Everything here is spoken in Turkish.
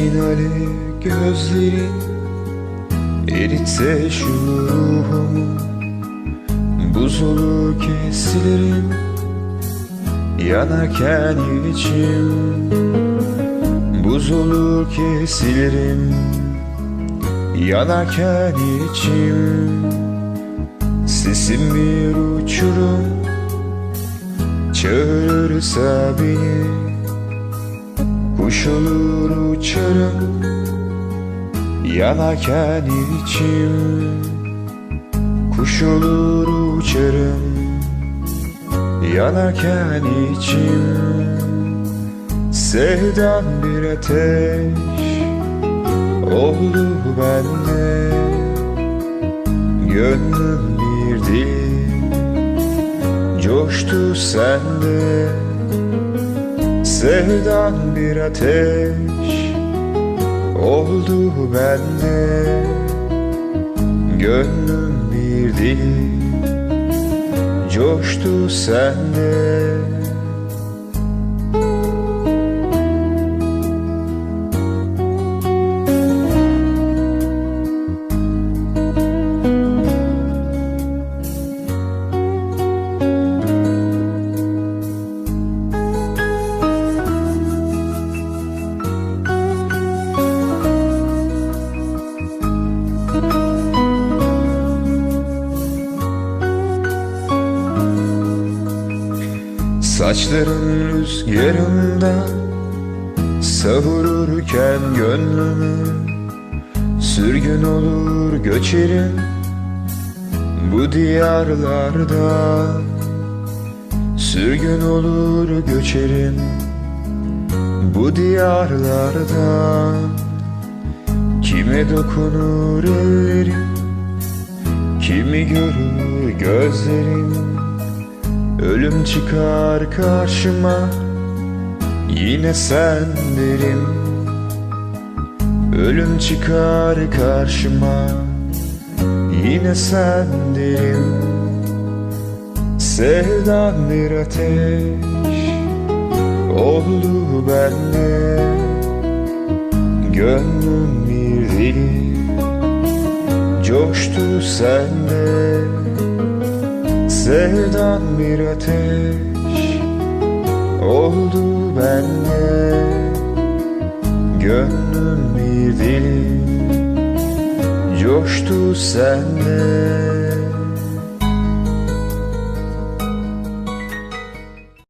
Alev gözlerin Eritse şu ruhumu Buz olur kesilerim Yanarken içim Buz olur kesilerim Yanarken içim. Sesim bir uçurum Çağırırsa beni Kuş olur uçarım Yanarken içim Kuş olur uçarım Yanarken içim Sevdan bir ateş Oldu bende. Gönlüm bir dil Coştu sende Sevdan bir ateş Oldu bende. Gönlüm bir dil Coştu sende Saçların rüzgarında Savururken gönlümü Sürgün olur göçerim Bu diyarlarda. Sürgün olur göçerim Bu diyarlarda. Kime dokunur ellerim Kimi görür gözlerim Ölüm çıkar karşıma Yine sen derim Ölüm çıkar karşıma Yine sen derim Sevdan bir ateş Oldu bende. Gönlüm bir deli Coştu sende Sevdan bir ateş oldu bende. Gönlüm bir deli coştu sende